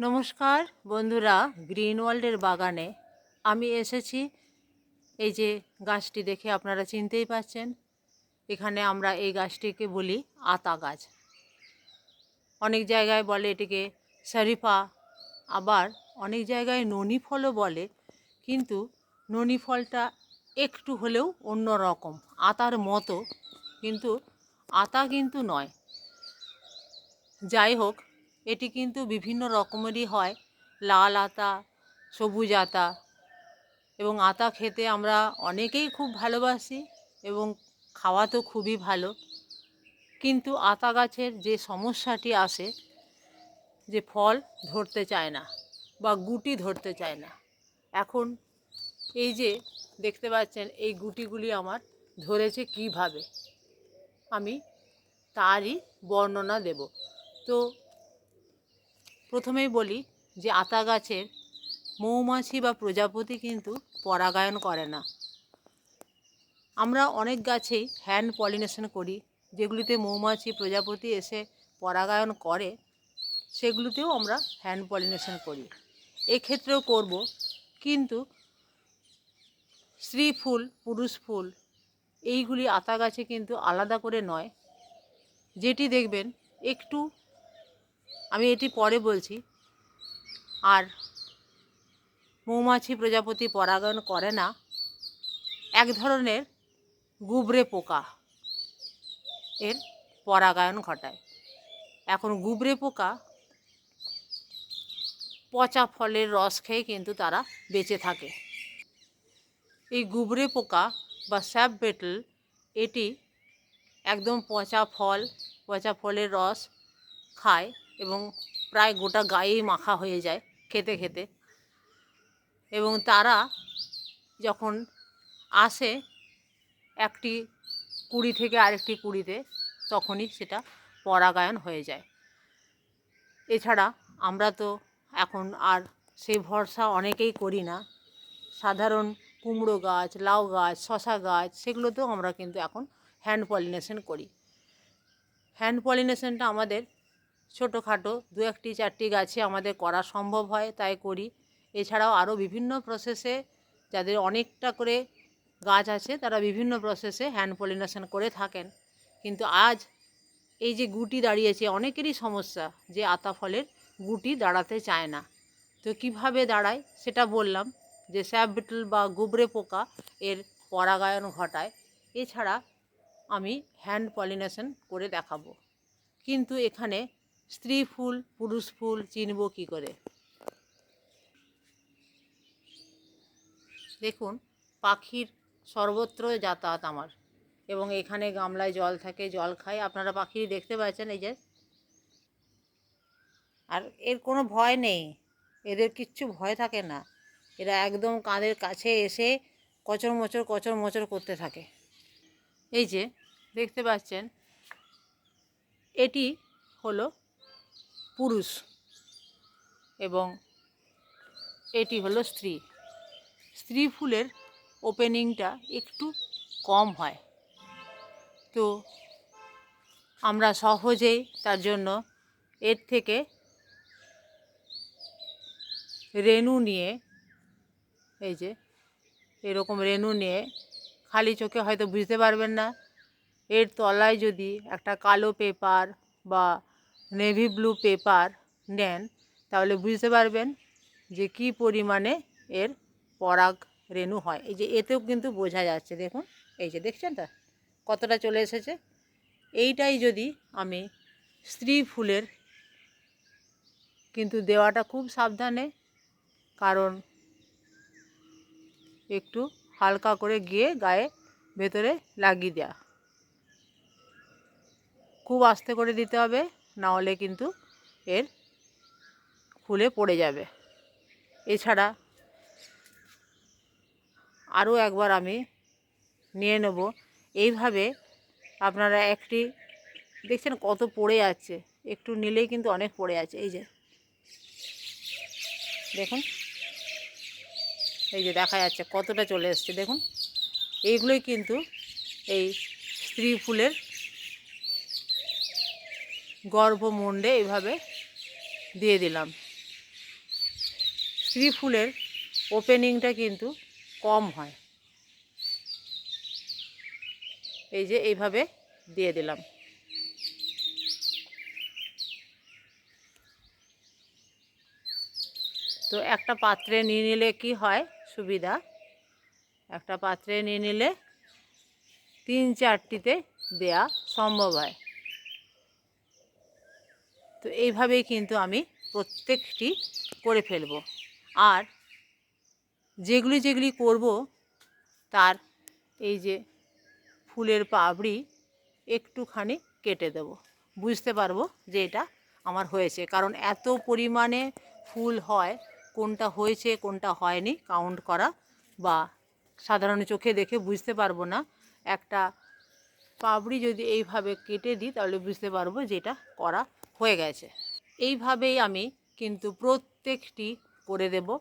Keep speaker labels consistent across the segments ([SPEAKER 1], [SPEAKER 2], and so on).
[SPEAKER 1] নমস্কার, বন্ধুরা গ্রিন ওয়ার্ল্ডের বাগানে। আমি এসেছি, এই যে গাছটি দেখে আপনারা চিনতেই পাচ্ছেন। এখানে আমরা এই গাছটিকে বলি আতা গাছ। অনেক জায়গায় বলে এটিকে শরিফা, আবার অনেক জায়গায় ননি ফলও বলে। কিন্তু ননি ফলটা একটু হলেও অন্য রকম, আতার মতো। কিন্তু আতা কিন্তু নয়। যাই হোক এটি কিন্তু বিভিন্ন রকমেরই হয়। লাল আতা, সবুজ আতা এবং আতা খেতে আমরা অনেকেই খুব ভালোবাসি এবং খাওয়া তো খুবই ভালো। কিন্তু আতা গাছের যে সমস্যাটি আসে, যে ফল ধরতে চায় না বা গুটি ধরতে চায় না। এখন এই যে দেখতে পাচ্ছেন, এই গুটিগুলি আমার ধরেছে কীভাবে? আমি তারই বর্ণনা দেব। তো প্রথমেই বলি যে আতা গাছের মৌমাছি বা প্রজাপতি কিন্তু পরাগায়ন করে না। আমরা অনেক গাছেই হ্যান্ড পলিনেশন করি, যেগুলিতে মৌমাছি, প্রজাপতি এসে পরাগায়ন করে, সেগুলোতেও আমরা হ্যান্ড পলিনেশন করি। এক্ষেত্রেও করব, কিন্তু স্ত্রী ফুল, পুরুষ ফুল, এইগুলি আতা গাছে কিন্তু আলাদা করে নয়। যেটি দেখবেন একটু আমি এটি পরে বলছি। আর মৌমাছি প্রজাপতি পরাগায়ন করে না, এক ধরনের গুবরে পোকা এর পরাগায়ন ঘটায়। এখন গুবরে পোকা পচা ফলের রস খেয়ে কিন্তু তারা বেঁচে থাকে। এই গুবরে পোকা বা স্যাপ বেটল, এটি একদম পচা ফল, পচা ফলের রস খায় এবং প্রায় গোটা গায়েই মাখা হয়ে যায় খেতে খেতে। এবং তারা যখন আসে একটি কুড়ি থেকে আরেকটি কুড়িতে, তখনই সেটা পরাগায়ন হয়ে যায়। এছাড়া আমরা তো এখন আর সেই ভরসা অনেকেই করি না। সাধারণ কুমড়ো গাছ, লাউ গাছ, শশা গাছ, সেগুলোতেও আমরা কিন্তু এখন হ্যান্ড পলিনেশন করি। হ্যান্ড পলিনেশনটা আমাদের ছোটোখাটো দু একটি চারটি গাছে আমাদের করা সম্ভব হয়, তাই করি। এছাড়াও আরও বিভিন্ন প্রসেসে যাদের অনেকটা করে গাছ আছে, তারা বিভিন্ন প্রসেসে হ্যান্ড পলিনেশন করে থাকেন। কিন্তু আজ এই যে গুটি দাঁড়িয়েছে, অনেকেরই সমস্যা যে আতা ফলের গুটি দাঁড়াতে চায় না। তো কীভাবে দাঁড়ায় সেটা বললাম যে স্যাপ বিটল বা গুবরে পোকা এর পরাগায়ন ঘটায়। এছাড়া আমি হ্যান্ড পলিনেশন করে দেখাবো। কিন্তু এখানে স্ত্রী ফুল, পুরুষ ফুল চিনব কী করে? দেখুন, পাখির সর্বত্র যাতায়াত আমার এবং এখানে গামলায় জল থাকে, জল খাই। আপনারা পাখি দেখতে পাচ্ছেন এই যে। আর এর কোনো ভয় নেই, এদের কিচ্ছু ভয় থাকে না। এরা একদম কাঁধের কাছে এসে কচর মচর কচর মচর করতে থাকে। এই যে, দেখতে পাচ্ছেন, এটি হলো পুরুষ এবং এটি হলো স্ত্রী। স্ত্রী ফুলের ওপেনিংটা একটু কম হয়। তো আমরা সহজেই তার জন্য এর থেকে রেনু নিয়ে, এই যে এরকম রেনু নিয়ে খালি চোখে হয়তো বুঝতে পারবেন না। এর তলায় যদি একটা কালো পেপার বা নেভি ব্লু পেপার নেন, তাহলে বুঝতে পারবেন যে কি পরিমাণে এর পরাগ রেণু হয়। এই যে এতেও কিন্তু বোঝা যাচ্ছে, দেখুন, এই যে দেখছেন তা, কতটা চলে এসেছে। এইটাই যদি আমি স্ত্রী ফুলের কিন্তু দেওয়াটা খুব সাবধানে, কারণ একটু হালকা করে গিয়ে গায়ে ভেতরে লাগিয়ে দেওয়া খুব আস্তে করে দিতে হবে না হলে কিন্তু এর খুলে পড়ে যাবে। এছাড়া আরও একবার আমি নিয়ে নেব। এইভাবে আপনারা একটি, দেখছেন কত পড়ে যাচ্ছে? একটু নিলেই কিন্তু অনেক পড়ে আছে এই যে, দেখুন, এই যে দেখা যাচ্ছে কতটা চলে এসছে। দেখুন, এইগুলোই কিন্তু এই স্ত্রী ফুলের গর্ভমুণ্ডে এইভাবে দিয়ে দিলাম। স্ত্রী ফুলের ওপেনিংটা কিন্তু কম হয়। এই যে এইভাবে দিয়ে দিলাম। তো একটা পাত্রে নিয়ে নিলে কি হয়? সুবিধা। একটা পাত্রে নিয়ে নিলে তিন চারটিতে দেয়া সম্ভব হয়। তো এইভাবেই কিন্তু আমি প্রত্যেকটি করে ফেলব। আর যেগুলি যেগুলি করব, তার এই যে ফুলের পাপড়ি একটুখানি কেটে দেব। বুঝতে পারব যে এটা আমার হয়েছে, কারণ এত পরিমাণে ফুল হয়, কোনটা হয়েছে, কোনটা হয়নি কাউন্ট করা বা সাধারণ চোখে দেখে বুঝতে পারব না। একটা পাপড়ি যদি এইভাবে কেটে দিই, তাহলে বুঝতে পারব যে এটা করা হয়ে গেছে। এইভাবেই আমি কিন্তু প্রত্যেকটি করে দেব।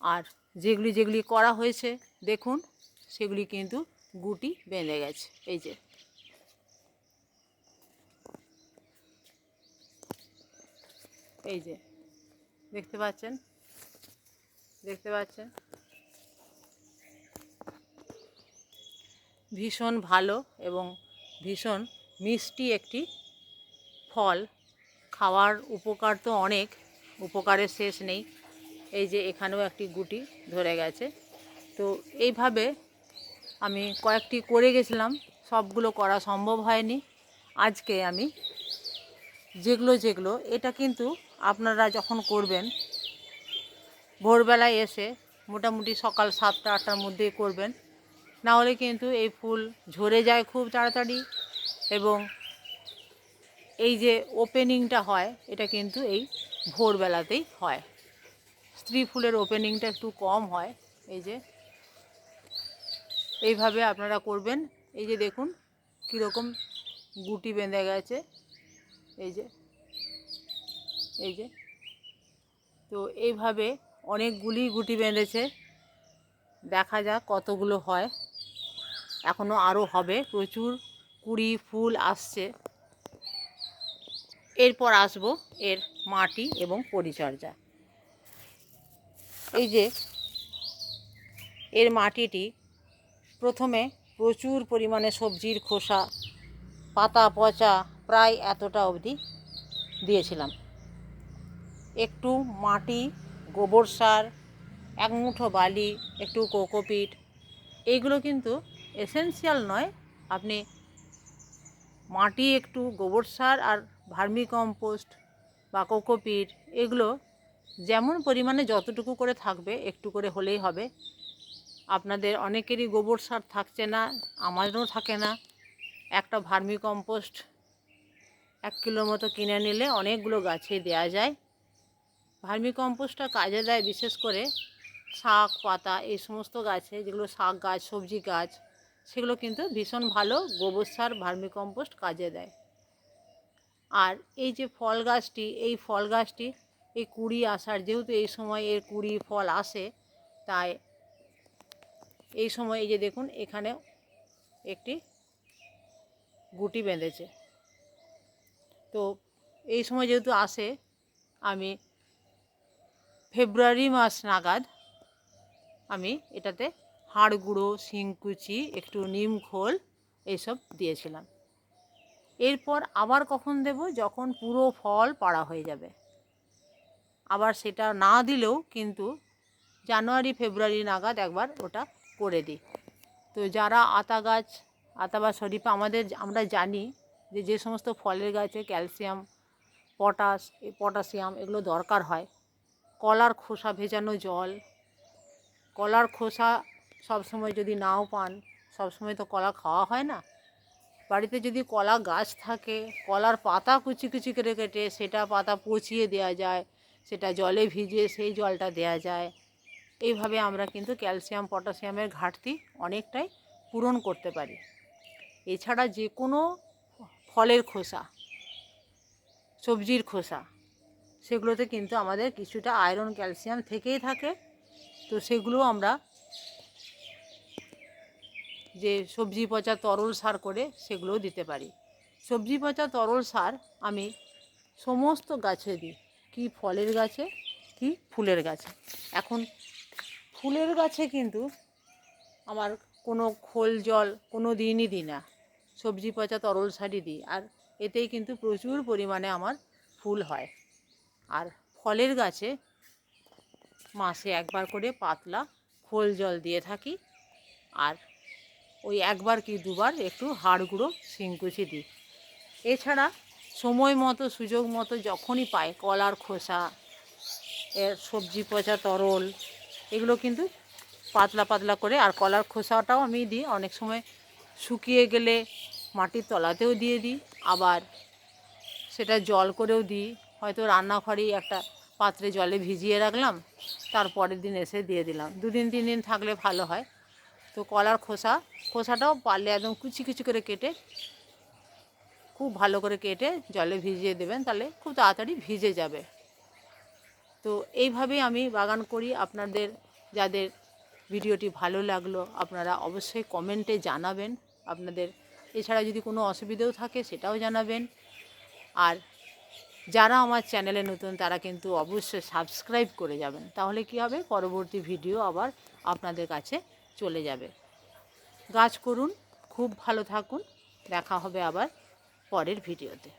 [SPEAKER 1] আর যেগুলি যেগুলি করা হয়েছে, দেখুন, সেগুলি কিন্তু গুটি বেঁধে গেছে। এই যে। এই যে। দেখতে পাচ্ছেন? দেখতে পাচ্ছেন? ভীষণ ভালো এবং ভীষণ মিষ্টি একটি ফল। খাওয়ার উপকার তো অনেক, উপকারের শেষ নেই। এই যে এখানেও একটি গুটি ধরে গেছে। তো এইভাবে আমি কয়েকটি করে গেছিলাম, সবগুলো করা সম্ভব হয়নি। আজকে আমি যেগুলো যেগুলো, এটা কিন্তু আপনারা যখন করবেন, ভোরবেলায় এসে মোটামুটি সকাল সাতটা, আটটার মধ্যে করবেন। না হলে কিন্তু এই ফুল ঝরে যায় খুব তাড়াতাড়ি এবং এই যে ওপেনিংটা হয়, এটা কিন্তু এই ভোরবেলাতেই হয়। স্ত্রী ফুলের ওপেনিংটা একটু কম হয়, এই যে। এইভাবে আপনারা করবেন। এই যে দেখুন, কীরকম গুটি বেঁধে গেছে। এই যে এই যে। তো এইভাবে অনেকগুলি গুটি বেঁধেছে। দেখা যাক কতগুলো হয়। এখনও আরও হবে। প্রচুর কুড়ি ফুল আসছে। এরপর আসব এর মাটি এবং পরিচর্যা। এই যে এর মাটিটি প্রথমে প্রচুর পরিমাণে সবজির খোসা, পাতা, পচা প্রায় এতটা অবধি দিয়েছিলাম। একটু মাটি, গোবর সার, এক মুঠো বালি, একটু কোকোপিট, এইগুলো কিন্তু এসেন্সিয়াল নয়। আপনি মাটি, একটু গোবর সার আর ভার্মি কম্পোস্ট বা কোকোপিট, এগুলো যেমন পরিমাণে যতটুকু করে থাকবে একটু করে হলেই হবে। আপনাদের অনেকেরই গোবর সার থাকছে না, আমারও থাকে না। একটা ভার্মি কম্পোস্ট এক কিলো মতো কিনে নিলে অনেকগুলো গাছে দেওয়া যায়। ভার্মি কম্পোস্টটা কাজে দেয় বিশেষ করে শাক, পাতা, এই সমস্ত গাছে, যেগুলো শাক গাছ, সবজি গাছ, সেগুলো কিন্তু ভীষণ ভালো গোবর সার ভার্মি কম্পোস্ট কাজে দেয়। আর এই যে ফল গাছটি, এই ফল গাছটি এই কুড়ি আসার, যেহেতু এই সময় এর কুড়ি ফল আসে, তাই এই সময় এই যে দেখুন, এখানে একটি গুটি বেঁধেছে। তো এই সময় যেহেতু আসে, আমি ফেব্রুয়ারি মাস নাগাদ আমি এটাতে হাড় গুঁড়ো শিংকুচি, একটু নিম খোল, এইসব দিয়েছিলাম। এরপর আবার কখন দেব? যখন পুরো ফল পাড়া হয়ে যাবে। আবার সেটা না দিলেও কিন্তু জানুয়ারি, ফেব্রুয়ারি নাগাদ একবার ওটা করে দিই। তো যারা আতা গাছ, আতা বা শরীফা আমাদের আমরা জানি যে যে সমস্ত ফলের গাছে ক্যালসিয়াম, পটাশ পটাশিয়াম এগুলো দরকার হয়। কলার খোসা ভেজানো জল, কলার খোসা সবসময় যদি নাও পান, সবসময় তো কলা খাওয়া হয় না। বাড়িতে যদি কলা গাছ থাকে, কলার পাতা কুচি কুচি করে কেটে সেটা পাতা পচিয়ে দেওয়া যায়, সেটা জলে ভিজিয়ে সেই জলটা দেওয়া যায়। এইভাবে আমরা কিন্তু ক্যালসিয়াম, পটাশিয়ামের ঘাটতি অনেকটাই পূরণ করতে পারি। এছাড়া যে কোনো ফলের খোসা, সবজির খোসা, সেগুলোতে কিন্তু আমাদের কিছুটা আয়রন, ক্যালসিয়াম থেকেই থাকে। তো সেগুলো আমরা যে সবজি পচা তরল সার করে সেগুলোও দিতে পারি। সবজি পচা তরল সার আমি সমস্ত গাছে দিই, কি ফলের গাছে, কি ফুলের গাছে। এখন ফুলের গাছে কিন্তু আমার কোনো খোল জল কোনো দিনই দিই না, সবজি পচা তরল সারই দিই। আর এতেই কিন্তু প্রচুর পরিমাণে আমার ফুল হয়। আর ফলের গাছে মাসে একবার করে পাতলা খোল জল দিয়ে থাকি। আর ওই একবার কি দুবার একটু হাড় গুঁড়ো শিংকুচি দিই। এছাড়া সময় মতো, সুযোগ মতো যখনই পাই, কলার খোসা এর সবজি পচা তরল, এগুলো কিন্তু পাতলা পাতলা করে, আর কলার খোসাটাও আমি দিই। অনেক সময় শুকিয়ে গেলে মাটির তলাতেও দিয়ে দিই, আবার সেটা জল করেও দিই। হয়তো রান্নাঘরেই একটা পাত্রে জলে ভিজিয়ে রাখলাম, তারপরের দিন এসে দিয়ে দিলাম। দুদিন, তিন দিন থাকলে ভালো হয়। তো কলার খোসা, খোসাটাও পারলে একদম কুচি কুচি করে কেটে, খুব ভালো করে কেটে জলে ভিজিয়ে দেবেন, তাহলে খুব তাড়াতাড়ি ভিজে যাবে। তো এইভাবেই আমি বাগান করি। আপনাদের, যাদের ভিডিওটি ভালো লাগল, আপনারা অবশ্যই কমেন্টে জানাবেন। আপনাদের, এছাড়া যদি কোনো অসুবিধেও থাকে, সেটাও জানাবেন। আর যারা আমার চ্যানেলে নতুন, তারা কিন্তু অবশ্যই সাবস্ক্রাইব করে যাবেন। তাহলে কি হবে? পরবর্তী ভিডিও আবার আপনাদের কাছে চলে যাবে। গাছ করুন খুব ভালো থাকুন। দেখা হবে আবার পরের ভিডিওতে।